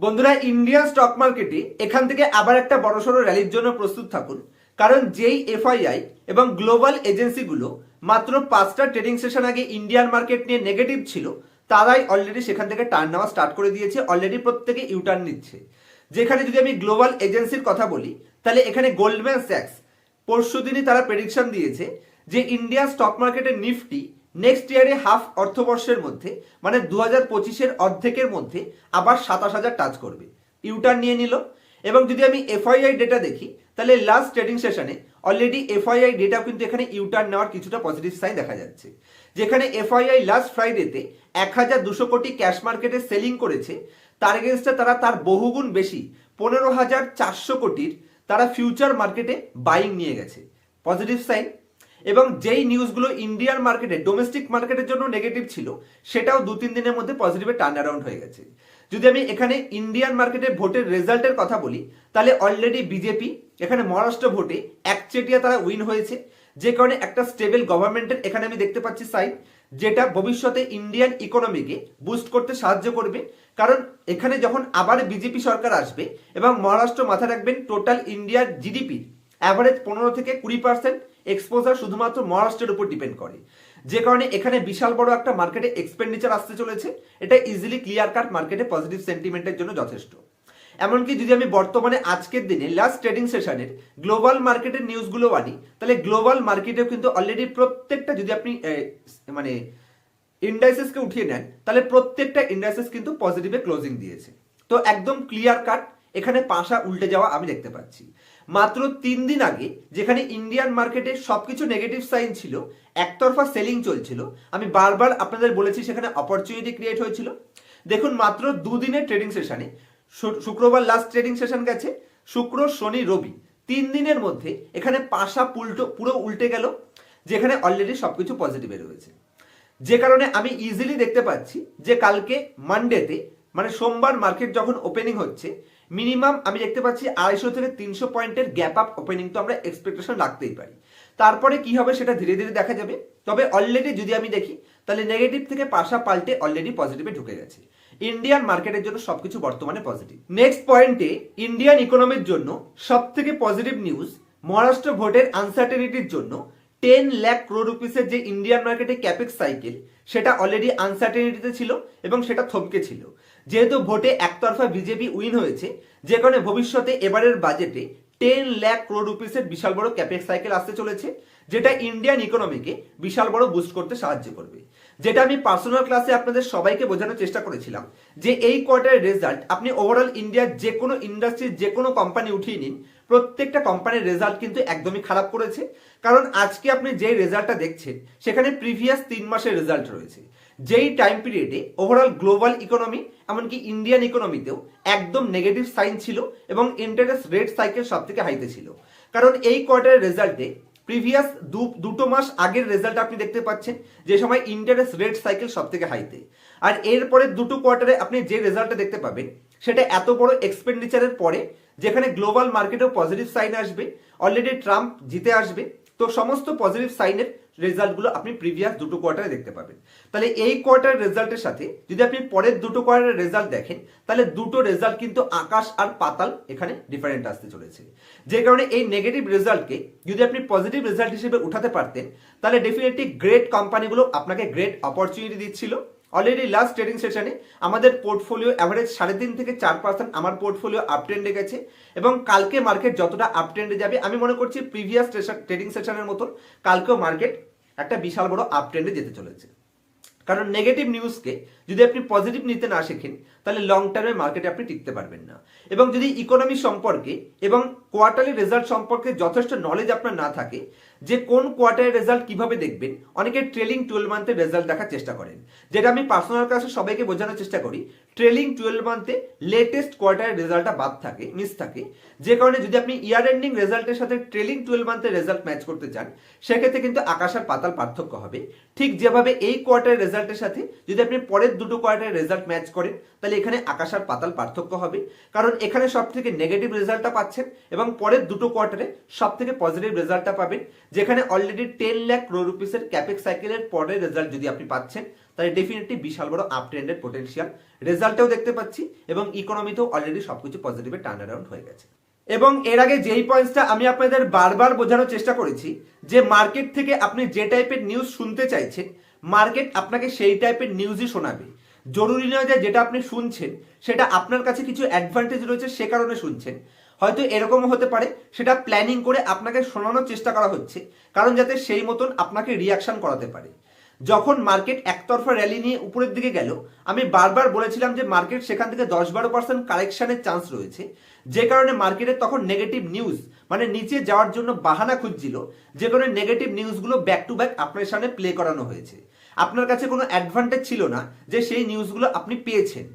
বন্ধুরা Indian stock মার্কেটে এখান থেকে আবার একটা বড়সড় র্যালির জন্য প্রস্তুত থাকুন। কারণ যেই এফআইআই এবং গ্লোবাল এজেন্সিগুলো মাত্র পাঁচটা ট্রেডিং সেশন আগে ইন্ডিয়ান মার্কেট নিয়ে নেগেটিভ ছিল, তারাই অলরেডি সেখান থেকে টার্ন নেওয়া স্টার্ট করে দিয়েছে অলরেডি প্রত্যেকে ইউটার্ন নিচ্ছে। যেখানে যদি আমি গ্লোবাল এজেন্সির কথা বলি, তাহলে এখানে গোল্ডম্যান স্যাক্স পরশু দিনই তারা প্রেডিকশন দিয়েছে যে ইন্ডিয়ান স্টক মার্কেটের নিফটি নেক্সট ইয়ারে হাফ অর্থবর্ষের মধ্যে মানে দু হাজার পঁচিশের অর্ধেকের মধ্যে আবার সাতাশ হাজার টাচ করবে। ইউটার্ন নিয়ে নিল। এবং যদি আমি এফআইআই ডেটা দেখি, তাহলে লাস্ট ট্রেডিং সেশনে অলরেডি এফআইআই ডেটাও কিন্তু এখানে ইউটার্ন নেওয়ার কিছুটা পজিটিভ সাইন দেখা যাচ্ছে। যেখানে এফআইআই লাস্ট ফ্রাইডেতে এক হাজার দুশো কোটি ক্যাশ মার্কেটে সেলিং করেছে, তার এগেনস্টে তারা তার বহুগুণ বেশি, পনেরো হাজার চারশো কোটির তারা ফিউচার মার্কেটে বাইং নিয়ে গেছে। পজিটিভ সাইন এবং যেই নিউজগুলো ইন্ডিয়ান মার্কেটে ডোমেস্টিক মার্কেটের জন্য নেগেটিভ ছিল, সেটাও দু তিন দিনের মধ্যে পজিটিভে টার্ন অ্যারাউন্ড হয়ে গেছে। যদি আমি এখানে ইন্ডিয়ান মার্কেটের ভোটের রেজাল্টের কথা বলি, তাহলে অলরেডি বিজেপি এখানে মহারাষ্ট্র ভোটে একচেটিয়া তারা উইন হয়েছে। যে কারণে একটা স্টেবল গভর্নমেন্টের এখানে আমি দেখতে পাচ্ছি সাইন যেটা ভবিষ্যতে ইন্ডিয়ান ইকোনমিকে বুস্ট করতে সাহায্য করবে। কারণ এখানে যখন আবার বিজেপি সরকার আসবে এবং মহারাষ্ট্র মাথায় রাখবেন টোটাল ইন্ডিয়ার জিডিপি অ্যাভারেজ পনেরো থেকে কুড়ি পার্সেন্ট এক্সপোজার শুধুমাত্র মহারাষ্ট্রের উপর ডিপেন্ড করে। যে কারণে এখানে বিশাল বড় একটা মার্কেটে এক্সপেন্ডিচার আসতে চলেছে। এটা ইজিলি ক্লিয়ার কাট মার্কেটে পজিটিভ সেন্টিমেন্টের জন্য যথেষ্ট। এমনকি যদি আমি বর্তমানে আজকের দিনে লাস্ট ট্রেডিং সেশনের গ্লোবাল মার্কেটের নিউজগুলো আনি, তাহলে গ্লোবাল মার্কেটেও কিন্তু অলরেডি প্রত্যেকটা যদি আপনি মানে ইন্ডাইসেসকে উঠিয়ে নেন, তাহলে প্রত্যেকটা ইন্ডাইসেস কিন্তু পজিটিভে ক্লোজিং দিয়েছে। তো একদম ক্লিয়ার কাট এখানে পাশা উল্টে যাওয়া আমি দেখতে পাচ্ছি। মাত্র তিন দিন আগে যেখানে ইন্ডিয়ান মার্কেটে সবকিছু নেগেটিভ সাইন ছিল, একতরফা সেলিং চলছিল। আমি বারবার আপনাদের বলেছি সেখানে অপরচুনিটি ক্রিয়েট হয়েছিল। দেখুন, মাত্র দুদিনের ট্রেডিং সেশনে শুক্রবার লাস্ট ট্রেডিং সেশন গেছে, শুক্র, শনি, রবি। তিন দিনের মধ্যে এখানে পাশা পুলটো, পুরো উল্টে গেল, যেখানে অলরেডি সবকিছু পজিটিভে রয়েছে যে কারণে আমি ইজিলি দেখতে পাচ্ছি যে কালকে মানডেতে মানে সোমবার মার্কেট যখন ওপেনিং হচ্ছে মিনিমাম আমি দেখতে পাচ্ছি আড়াইশো থেকে তিনশো পয়েন্টের গ্যাপ আপ ওপেনিং তো আমরা এক্সপেকটেশন রাখতেই পারি। তারপরে কি হবে সেটা ধীরে ধীরে দেখা যাবে। তবে অলরেডি যদি আমি দেখি, তাহলে নেগেটিভ থেকে পাশা পাল্টে অলরেডি পজিটিভে ঢুকে গেছে। ইন্ডিয়ান মার্কেটের জন্য সবকিছু বর্তমানে পজিটিভ নেক্সট পয়েন্টে ইন্ডিয়ান ইকোনমির জন্য সব থেকে পজিটিভ নিউজ মহারাষ্ট্র ভোটের আনসার্টেনিটির জন্য টেন লাখ ক্রোড রুপিসের যে ইন্ডিয়ান মার্কেটে ক্যাপেক্স সাইকেল সেটা অলরেডি আনসার্টেনিটিতে ছিল এবং সেটা থমকে ছিল। যেহেতু ভোটে একতরফা বিজেপি উইন হয়েছে, যে কারণে ভবিষ্যতে এবারের বাজেটে টেন লাখ ক্রোড রুপিসের বিশাল বড় ক্যাপেক্স সাইকেল আসতে চলেছে, যেটা ইন্ডিয়ান ইকোনমিকে বিশাল বড় বুস্ট করতে সাহায্য করবে। যেটা আমি পার্সোনাল ক্লাসে আপনাদের সবাইকে বোঝানোর চেষ্টা করেছিলাম, যে এই কোয়ার্টারের রেজাল্ট আপনি ওভারঅল ইন্ডিয়ার যে কোনো ইন্ডাস্ট্রির যে কোনো কোম্পানি উঠিয়ে নিন, প্রত্যেকটা কোম্পানির রেজাল্ট কিন্তু একদমই খারাপ করেছে। কারণ আজকে আপনি যে রেজাল্টটা দেখছেন, সেখানে প্রিভিয়াস তিন মাসের রেজাল্ট রয়েছে। যেই টাইম পিরিয়ডে ওভারঅল গ্লোবাল ইকোনমি এমনকি ইন্ডিয়ান ইকোনমিতেও একদম নেগেটিভ সাইন ছিল এবং ইন্টারেস্ট রেট সাইকেল সব থেকে হাইতে ছিল। কারণ এই কোয়ার্টারের রেজাল্টে প্রিভিয়াস দুটো মাস আগের রেজাল্ট আপনি দেখতে পাচ্ছেন যে সময় ইন্টারেস্ট রেট সাইকেল সব থেকে হাইতে আর এরপরে দুটো কোয়ার্টারে আপনি যে রেজাল্টটা দেখতে পাবেন, সেটা এত বড় এক্সপেন্ডিচারের পরে যেখানে গ্লোবাল মার্কেটেও পজিটিভ সাইন আসবে অলরেডি ট্রাম্প জিতে আসবে, তো সমস্ত পজিটিভ সাইনের রেজাল্টগুলো আপনি প্রিভিয়াস দুটো কোয়ার্টারে দেখতে পাবেন। তাহলে এই কোয়ার্টার রেজাল্টের সাথে যদি আপনি পরের দুটো কোয়ার্টারের রেজাল্ট দেখেন, তাহলে দুটো রেজাল্ট কিন্তু আকাশ আর পাতাল এখানে ডিফারেন্ট আসতে চলেছে। যে কারণে এই নেগেটিভ রেজাল্টকে যদি আপনি পজিটিভ রেজাল্ট হিসেবে উঠাতে পারতেন, তাহলে ডেফিনেটলি গ্রেট কোম্পানিগুলো আপনাকে গ্রেট অপরচুনিটি দিচ্ছিল। অলরেডি লাস্ট ট্রেডিং সেশনে আমাদের পোর্টফোলিও অ্যাভারেজ সাড়ে তিন থেকে চার পার্সেন্ট আমার পোর্টফোলিও আপট্রেন্ডে গেছে এবং কালকে মার্কেট যতটা আপট্রেন্ডে যাবে, আমি মনে করছি প্রিভিয়াস ট্রেডিং সেশনের মতন কালকেও মার্কেট একটা বিশাল বড় আপট্রেন্ডে যেতে চলেছে। কারণ নেগেটিভ নিউজকে যদি আপনি পজিটিভ নিতে না শেখেন, তাহলে লং টার্মে মার্কেটে আপনি টিকতে পারবেন না। এবং যদি ইকোনমি সম্পর্কে এবং কোয়ার্টারলি রেজাল্ট সম্পর্কে যথেষ্ট নলেজ আপনার না থাকে যে কোন কোয়ার্টারের রেজাল্ট কীভাবে দেখবেন? অনেকে ট্রেলিং টুয়েলভ মান্থের রেজাল্ট দেখার চেষ্টা করেন। যেটা আমি পার্সোনাল কাছে সবাইকে বোঝানোর চেষ্টা করি ট্রেলিং টুয়েলভ মান্থে লেটেস্ট কোয়ার্টারের রেজাল্টটা বাদ থাকে মিস থাকে। যে কারণে যদি আপনি ইয়ার এন্ডিং রেজাল্টের সাথে ট্রেলিং টুয়েলভ মান্থের রেজাল্ট ম্যাচ করতে চান, সেক্ষেত্রে কিন্তু আকাশ আর পাতাল পার্থক্য হবে। ঠিক যেভাবে এই কোয়ার্টারের রেজাল্টের সাথে যদি আপনি পরের দুটো কোয়ার্টারের রেজাল্ট ম্যাচ করেন, তাহলে এখানে আকাশ আর পাতাল পার্থক্য হবে। কারণ এখানে সব থেকে নেগেটিভ রেজাল্টটা পাচ্ছেন এবং পরের দুটো কোয়ার্টারে সব থেকে পজিটিভ রেজাল্টটা পাবেন। যেখানে অলরেডি টেন লাখ ক্রো রুপিসের ক্যাপেক সাইকেলের পরের রেজাল্ট যদি আপনি পাচ্ছেন, তাহলে ডেফিনেটলি বিশাল বড় আপ ট্রেন্ডের পোটেন্সিয়াল রেজাল্টেও দেখতে পাচ্ছি এবং ইকোনমিতেও অলরেডি সবকিছু পজিটিভে টার্ন অ্যারাউন্ড হয়ে গেছে। এবং এর আগে যেই পয়েন্টসটা আমি আপনাদের বারবার বোঝানোর চেষ্টা করেছি, যে মার্কেট থেকে আপনি যে টাইপের নিউজ শুনতে চাইছেন মার্কেট আপনাকে সেই টাইপের নিউজই শোনাবে। জরুরি নয় যে যেটা আপনি শুনছেন, সেটা আপনার কাছে কিছু অ্যাডভান্টেজ রয়েছে সে কারণে শুনছেন। হয়তো এরকমও হতে পারে, সেটা প্ল্যানিং করে আপনাকে শোনানোর চেষ্টা করা হচ্ছে, কারণ যাতে সেই মতন আপনাকে রিয়াকশন করাতে পারে। যখন মার্কেট একতরফা র্যালি নিয়ে উপরের দিকে গেল, আমি বারবার বলেছিলাম যে মার্কেট সেখান থেকে দশ বারো পার্সেন্ট কারেকশনের চান্স রয়েছে। যে কারণে মার্কেটে তখন নেগেটিভ নিউজ মানে নিচে যাওয়ার জন্য বাহানা খুঁজছিল, যে কারণে নেগেটিভ নিউজগুলো ব্যাক টু ব্যাক আপনার সামনে প্লে করানো হয়েছে। আপনার কাছে কোনো অ্যাডভান্টেজ ছিল না যে সেই নিউজগুলো আপনি পেয়েছেন।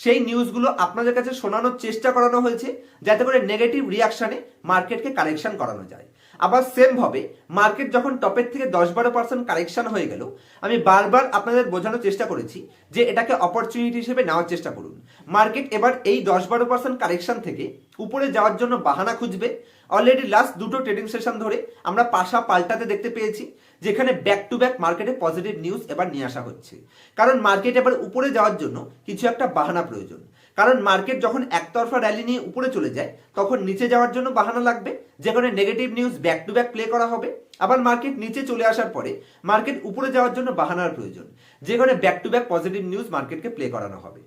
সেই নিউজগুলো আপনাদের কাছে শোনানোর চেষ্টা করানো হয়েছে, যাতে করে নেগেটিভ রিয়াকশানে মার্কেটকে কারেকশন করানো যায়। আবার সেম ভাবে মার্কেট যখন টপের থেকে দশ বারো পার্সেন্ট কারেকশন হয়ে গেল, আমি বারবার আপনাদের বোঝানোর চেষ্টা করেছি যে এটাকে অপরচুনিটি হিসেবে নেওয়ার চেষ্টা করুন। মার্কেট এবার এই দশ বারো পার্সেন্ট কারেকশন থেকে উপরে যাওয়ার জন্য বাহানা খুঁজবে অলরেডি লাস্ট দুটো ট্রেডিং সেশন ধরে আমরা পাশা পাল্টাতে দেখতে পেয়েছি, যেখানে ব্যাক টু ব্যাক মার্কেটে পজিটিভ নিউজ এবার নিয়ে আসা হচ্ছে। কারণ মার্কেট এবার উপরে যাওয়ার জন্য কিছু একটা বাহানা প্রয়োজন। কারণ মার্কেট যখন একতরফা র্যালি নিয়ে উপরে চলে যায়, তখন নিচে যাওয়ার জন্য বাহানা লাগবে, যেখানে negative news back to back play করা হবে। আবার মার্কেট নিচে চলে আসার পরে মার্কেট উপরে যাওয়ার জন্য বাহানার প্রয়োজন, যেখানে back to back positive news মার্কেটকে প্লে করানো হবে।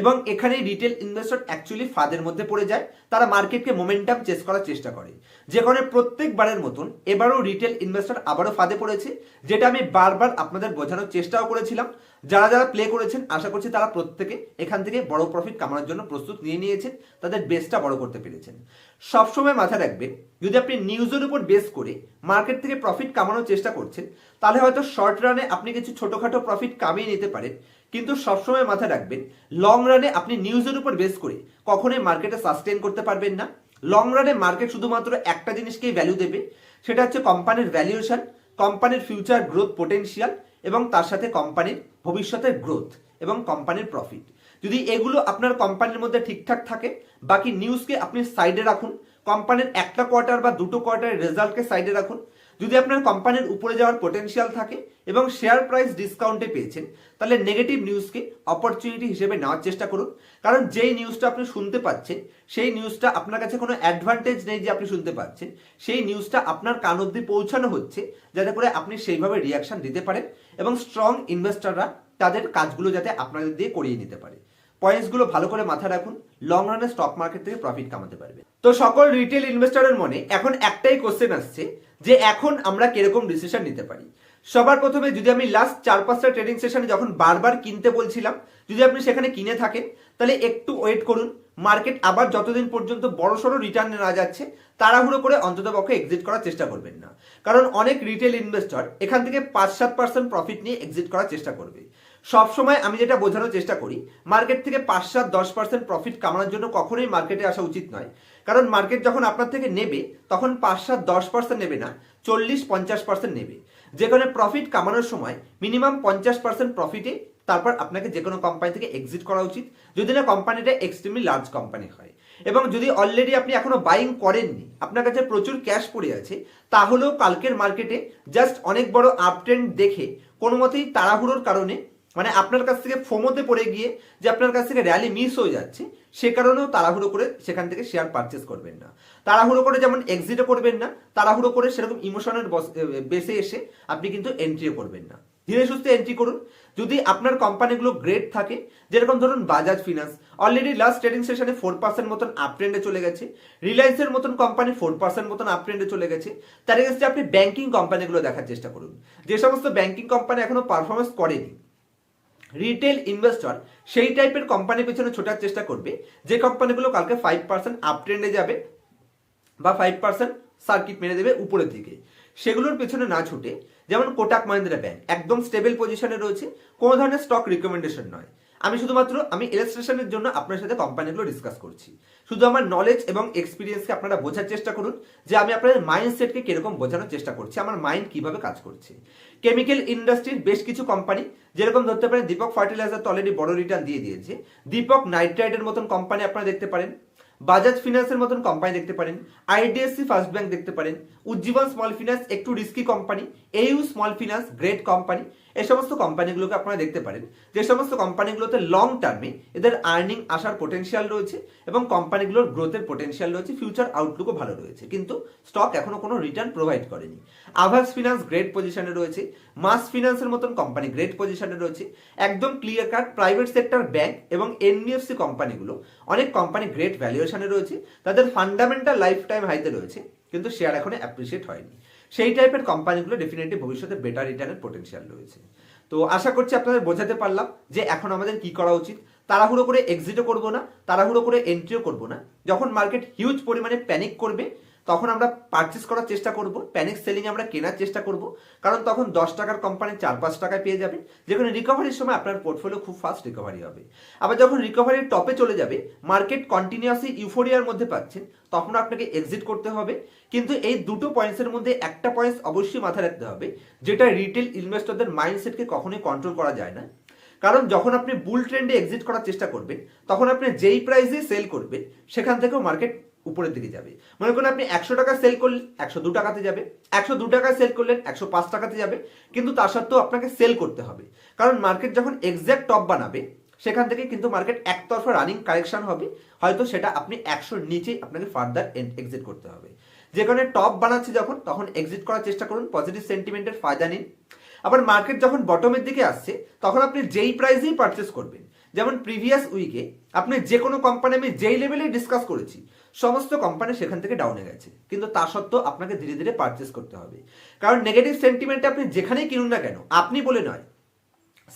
এবং এখানে রিটেল ইনভেস্টর অ্যাকচুয়ালি ফাঁদের মধ্যে পড়ে যায়। তারা মার্কেটকে মোমেন্টাম চেস করার চেষ্টা করে। যেখানে প্রত্যেকবারের মতন এবারও রিটেল ইনভেস্টর আবারও ফাঁদে পড়েছে, যেটা আমি বারবার আপনাদের বোঝানোর চেষ্টাও করেছিলাম। যারা যারা প্লে করেছেন, আশা করছি তারা প্রত্যেকে এখান থেকে বড় প্রফিট কামানোর জন্য প্রস্তুত নিয়ে নিয়েছেন, তাদের বেসটা বড় করতে পেরেছেন। সবসময় মাথায় রাখবেন, যদি আপনি নিউজের উপর বেস করে মার্কেট থেকে প্রফিট কামানোর চেষ্টা করছেন, তাহলে হয়তো শর্ট রানে আপনি কিছু ছোটখাটো প্রফিট কামিয়ে নিতে পারেন। কিন্তু সবসময় মাথায় রাখবেন লং রানে আপনি নিউজের উপর বেস করে কখনোই মার্কেটে সাস্টেন করতে পারবেন না। লং রানে মার্কেট শুধুমাত্র একটা জিনিসকেই ভ্যালু দেবে, সেটা হচ্ছে কোম্পানির ভ্যালুয়েশন কোম্পানির ফিউচার গ্রোথ পোটেনশিয়াল এবং তার সাথে কোম্পানির ভবিষ্যতের গ্রোথ এবং কোম্পানির প্রফিট যদি এগুলো আপনার কোম্পানির মধ্যে ঠিকঠাক থাকে, বাকি নিউজকে আপনি সাইডে রাখুন কোম্পানির একটা কোয়ার্টার বা দুটো কোয়ার্টারের রেজাল্টকে সাইডে রাখুন যদি আপনার কোম্পানির উপরে যাওয়ার পোটেনশিয়াল থাকে এবং শেয়ার প্রাইস ডিসকাউন্টে পেয়েছেন, তাহলে নেগেটিভ নিউজকে অপরচুনিটি হিসেবে নেওয়ার চেষ্টা করুন। কারণ যেই নিউজটা আপনি শুনতে পাচ্ছেন, সেই নিউজটা আপনার কাছে কোনো অ্যাডভান্টেজ নেই যে আপনি শুনতে পাচ্ছেন। সেই নিউজটা আপনার কান অব্দি পৌঁছানো হচ্ছে, যাতে করে আপনি সেইভাবে রিয়াকশন দিতে পারেন এবং স্ট্রং ইনভেস্টররা তাদের কাজগুলো যাতে আপনাদের দিয়ে করিয়ে নিতে পারে। পয়েন্টসগুলো ভালো করে মাথায় রাখুন লং রানে স্টক মার্কেট থেকে প্রফিট কামাতে পারবে তো সকল রিটেল ইনভেস্টরের মনে এখন একটাই কোশ্চেন আসছে যে এখন আমরা কীরকম ডিসিশন নিতে পারি। সবার প্রথমে যদি আমি লাস্ট চার পাঁচটা ট্রেডিং সেশনে যখন বারবার কিনতে বলছিলাম, যদি আপনি সেখানে কিনে থাকেন, তাহলে একটু ওয়েট করুন। মার্কেট আবার যতদিন পর্যন্ত বড়সড় রিটার্ন না যাচ্ছে, তাড়াহুড়ো করে অন্তত পক্ষে এক্সিট করার চেষ্টা করবেন না। কারণ অনেক রিটেল ইনভেস্টর এখান থেকে পাঁচ সাত পার্সেন্ট প্রফিট নিয়ে এক্সিট করার চেষ্টা করবে। সবসময় আমি যেটা বোঝানোর চেষ্টা করি মার্কেট থেকে পাঁচ সাত দশ পার্সেন্ট প্রফিট কামানোর জন্য কখনোই মার্কেটে আসা উচিত নয়। কারণ মার্কেট যখন আপনার থেকে নেবে, তখন পাঁচ সাত দশ পার্সেন্ট নেবে না, চল্লিশ পঞ্চাশ পার্সেন্ট নেবে। যেখানে প্রফিট কামানোর সময় মিনিমাম পঞ্চাশ পার্সেন্ট প্রফিটে তারপর আপনাকে যে কোনো কোম্পানি থেকে এক্সিট করা উচিত। যদি না কোম্পানিটা এক্সট্রিমলি লার্জ কোম্পানি হয়। এবং যদি অলরেডি আপনি এখনও বাইং করেননি, আপনার কাছে প্রচুর ক্যাশ পড়ে আছে, তাহলেও কালকের মার্কেটে জাস্ট অনেক বড় আপ ট্রেন্ড দেখে কোনো মতেই তাড়াহুড়োর কারণে মানে আপনার কাছ থেকে ফোমোতে পড়ে গিয়ে যে আপনার কাছ থেকে র্যালি মিস হয়ে যাচ্ছে, সে কারণেও তাড়াহুড়ো করে সেখান থেকে শেয়ার পারচেস করবেন না। তাড়াহুড়ো করে যেমন এক্সিটও করবেন না, তাড়াহুড়ো করে সেরকম ইমোশনের বেসে এসে আপনি কিন্তু এন্ট্রিও করবেন না। ধীরে সুস্থে এন্ট্রি করুন। যদি আপনার কোম্পানিগুলো গ্রেট থাকে, যেরকম ধরুন Bajaj finance already last trading সেশনে ফোর পার্সেন্ট মতন আপ ট্রেন্ডে চলে গেছে রিলায়েন্সের মতন কোম্পানি ফোর পার্সেন্ট মতন আপ ট্রেন্ডে চলে গেছে, তার এগেন্সে আপনি ব্যাংকিং কোম্পানিগুলো দেখার চেষ্টা করুন। যে সমস্ত ব্যাংকিং কোম্পানি এখনও পারফরমেন্স করেনি রিটেল ইনভেস্টর সেই টাইপের কোম্পানির পেছনে ছোটার চেষ্টা করবে। যে কোম্পানিগুলো কালকে ফাইভ পার্সেন্ট আপ ট্রেন্ডে যাবে বা ফাইভ পার্সেন্ট সার্কিট মেরে দেবে উপরের দিকে। সেগুলোর পেছনে না ছুটে যেমন কোটাক মহিন্দ্রা ব্যাংক একদম স্টেবল পজিশনে রয়েছে, কোনো ধরনের স্টক রিকমেন্ডেশন নয়। আমি শুধুমাত্র, আমি ইলাস্ট্রেশনের জন্য আপনার সাথে কোম্পানিগুলো ডিসকাস করছি। শুধু আমার নলেজ এবং এক্সপিরিয়েন্সকে আপনারা বোঝার চেষ্টা করুন, যে আমি আপনাদের মাইন্ডসেটকে কীরকম বোঝানোর চেষ্টা করছি, আমার মাইন্ড কীভাবে কাজ করছে। কেমিক্যাল ইন্ডাস্ট্রির বেশ কিছু কোম্পানি যেরকম ধরতে পারেন দীপক ফার্টিলাইজার তো অলরেডি বড় রিটার্ন দিয়ে দিয়েছে। দীপক নাইট্রাইডের মতন কোম্পানি আপনারা দেখতে পারেন। বাজাজ ফিনান্সের মতন কোম্পানি দেখতে পারেন। আইডিএফসি ফার্স্ট ব্যাংক দেখতে পারেন। উজ্জীবন স্মল ফিনান্স একটু risky company AU small finance great company এই সমস্ত কোম্পানিগুলোকে আপনারা দেখতে পারেন। যে সমস্ত কোম্পানিগুলোতে লং টার্মে এদের আর্নিং আসার পোটেনশিয়াল রয়েছে এবং কোম্পানিগুলোর গ্রোথের পোটেনশিয়াল রয়েছে ফিউচার আউটলুকও ভালো রয়েছে। কিন্তু স্টক এখনও কোনো রিটার্ন প্রোভাইড করেনি। আভাস ফিনান্স গ্রেট পজিশনে রয়েছে মাস ফিনান্সের মতন কোম্পানি গ্রেট পজিশনে রয়েছে। একদম clear cut private sector bank এবং এনবিএফসি কোম্পানিগুলো অনেক কোম্পানি গ্রেট ভ্যালুয়েশনে রয়েছে। তাদের ফান্ডামেন্টাল লাইফ টাইম হাইতে রয়েছে, কিন্তু শেয়ার এখনও অ্যাপ্রিসিয়েট হয়নি। সেই টাইপের কোম্পানিগুলো ডেফিনেটলি ভবিষ্যতে বেটার রিটার্নের পোটেনশিয়াল রয়েছে। তো আশা করছি আপনাদের বোঝাতে পারলাম যে এখন আমাদের কি করা উচিত। তাড়াহুড়ো করে এক্সিটও করব না, তাড়াহুড়ো করে এন্ট্রিও করব না। যখন মার্কেট হিউজ পরিমাণে প্যানিক করবে তখন আমরা পারচেস করার চেষ্টা করব প্যানিক সেলিং আমরা কেনার চেষ্টা করব, কারণ তখন দশ টাকার কোম্পানি চার, পাঁচ টাকায় পেয়ে যাবেন যেখানে রিকভারির সময় আপনার পোর্টফোলিও খুব ফাস্ট রিকভারি হবে। আবার যখন রিকভারির টপে চলে যাবে মার্কেট কন্টিনিউয়াসলি ইউফোরিয়ার মধ্যে পাচ্ছেন, তখন আপনাকে এক্সিট করতে হবে। কিন্তু এই দুটো পয়েন্টসের মধ্যে একটা পয়েন্টস অবশ্যই মাথায় রাখতে হবে, যেটা রিটেল ইনভেস্টরদের মাইন্ডসেটকে কখনোই কন্ট্রোল করা যায় না। কারণ যখন আপনি বুল ট্রেন্ডে এক্সিট করার চেষ্টা করবেন, তখন আপনি যেই প্রাইসে সেল করবেন, সেখান থেকেও মার্কেট উপরের দিকে যাবে। মনে করুন আপনি একশো টাকা সেল করলেন, একশো দু টাকাতে যাবে। একশো দু টাকায় সেল করলেন, একশো পাঁচ টাকাতে যাবে। কিন্তু তার সত্ত্বেও আপনাকে সেল করতে হবে। কারণ মার্কেট যখন এক্স্যাক্ট টপ বানাবে, সেখান থেকে কিন্তু মার্কেট একতরফা রানিং কারেকশন হবে। হয়তো সেটা আপনি একশোর নিচেই আপনাকে ফার্দার এক্সিট করতে হবে। যেখানে টপ বানাচ্ছে যখন, তখন এক্সিট করার চেষ্টা করুন পজিটিভ সেন্টিমেন্টের ফায়দা নিন। আবার মার্কেট যখন বটমের দিকে আসছে, তখন আপনি যেই প্রাইসেই পারচেস করবেন। যেমন প্রিভিয়াস উইকে আপনি যে কোনো কোম্পানি আমি যেই লেভেলে ডিসকাস করেছি সমস্ত কোম্পানি সেখান থেকে ডাউনে গেছে। কিন্তু তা সত্ত্বেও আপনাকে ধীরে ধীরে পারচেস করতে হবে। কারণ নেগেটিভ সেন্টিমেন্টে আপনি যেখানেই কিনুন না কেন, আপনি বলে নয়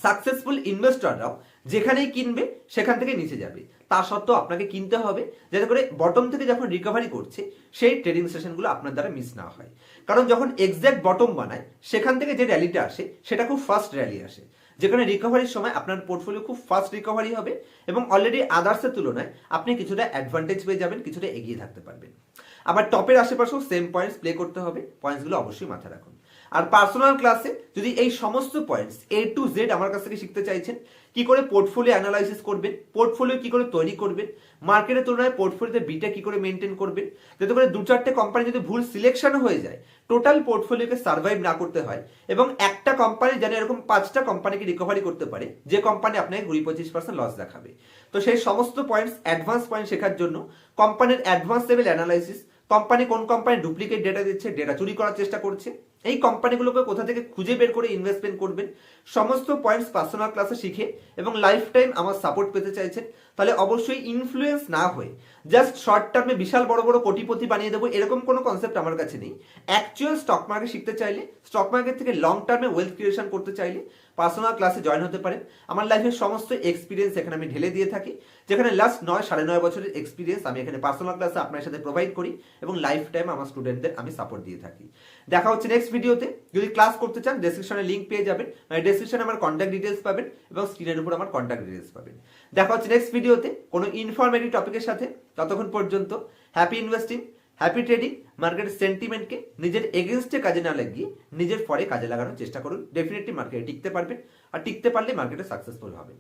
সাকসেসফুল ইনভেস্টররাও যেখানেই কিনবে, সেখান থেকে নিচে যাবে। তা সত্ত্বেও আপনাকে কিনতে হবে, যাতে করে বটম থেকে যখন রিকভারি করছে, সেই ট্রেডিং সেশনগুলো আপনার দ্বারা মিস না হয়। কারণ যখন এক্স্যাক্ট বটম বানায়, সেখান থেকে যে র্যালিটা আসে, সেটা খুব ফাস্ট র্যালি আসে। যেখানে রিকভারির সময় আপনার পোর্টফোলিও খুব ফাস্ট রিকভারি হবে এবং অলরেডি আদার্সের তুলনায় আপনি কিছুটা অ্যাডভান্টেজ পেয়ে যাবেন, কিছুটা এগিয়ে থাকতে পারবেন। আবার টপের আশেপাশেও সেম পয়েন্টস প্লে করতে হবে পয়েন্টসগুলো অবশ্যই মাথায় রাখুন। আর পার্সোনাল ক্লাসে যদি এই সমস্ত পয়েন্টস এ টু জেড আমার কাছ থেকে শিখতে চাইছেন কি করে পোর্টফোলিও অ্যানালাইসিস করবেন পোর্টফোলিও কি করে তৈরি করবেন মার্কেটের তুলনায় পোর্টফোলিওতে বিটা কি করে মেনটেন করবেন যাতে করে দু চারটে কোম্পানি যদি ভুল সিলেকশন হয়ে যায় টোটাল পোর্টফোলিওকে সার্ভাইভ না করতে হয় এবং একটা কোম্পানি যেন এরকম পাঁচটা কোম্পানিকে রিকভারি করতে পারে, যে কোম্পানি আপনাকে কুড়ি পঁচিশ পার্সেন্ট লস দেখাবে। তো সেই সমস্ত পয়েন্টস অ্যাডভান্স পয়েন্ট শেখার জন্য কোম্পানির অ্যাডভান্স লেভেল অ্যানালাইসিস কোম্পানি কোন কোম্পানি ডুপ্লিকেট ডেটা দিচ্ছে ডেটা চুরি করার চেষ্টা করছে এই কোম্পানিগুলোকে কোথা থেকে খুঁজে বের করে ইনভেস্টমেন্ট করবেন, সমস্ত পয়েন্টস পার্সোনাল ক্লাসে শিখে এবং লাইফ টাইম আমার সাপোর্ট পেতে চাইছেন, তাহলে অবশ্যই ইনফ্লুয়েন্স না হয়ে জাস্ট শর্ট টার্মে বিশাল বড় বড় কোটিপতি বানিয়ে দেবো, এরকম কোনো কনসেপ্ট আমার কাছে নেই। অ্যাকচুয়াল স্টক মার্কেট শিখতে চাইলে স্টক মার্কেট থেকে লং টার্মে ওয়েলথ ক্রিয়েশন করতে চাইলে পার্সোনাল ক্লাসে জয়েন হতে পারেন আমার লাইফের সমস্ত এক্সপিরিয়েন্স এখানে আমি ঢেলে দিয়ে থাকি। যেখানে লাস্ট নয়, সাড়ে নয় বছরের এক্সপিরিয়েন্স আমি এখানে পার্সোনাল ক্লাসে আপনার সাথে প্রোভাইড করি এবং লাইফ টাইম আমার স্টুডেন্টদের আমি সাপোর্ট দিয়ে থাকি। দেখা হচ্ছে নেক্সট ভিডিওতে যদি ক্লাস করতে চান ডেসক্রিপশনে লিঙ্ক পেয়ে যাবেন। মানে ডেসক্রিপশনে আমার কন্ট্যাক্ট ডিটেলস পাবেন এবং স্ক্রিনের উপর আমার কন্ট্যাক্ট ডিটেলস পাবেন। দেখা হচ্ছে নেক্সট ভিডিওতে কোনো ইনফরমেটিভ টপিকের সাথে। ততক্ষণ পর্যন্ত হ্যাপি ইনভেস্টিং হ্যাপি ট্রেডিং মার্কেটের সেন্টিমেন্টকে নিজের এগেনস্টে কাজে না লাগিয়ে নিজের ফরে কাজে লাগানোর চেষ্টা করুন। ডেফিনেটলি মার্কেটে টিকতে পারবেন, আর টিকতে পারলে মার্কেটে সাকসেসফুল হবেন।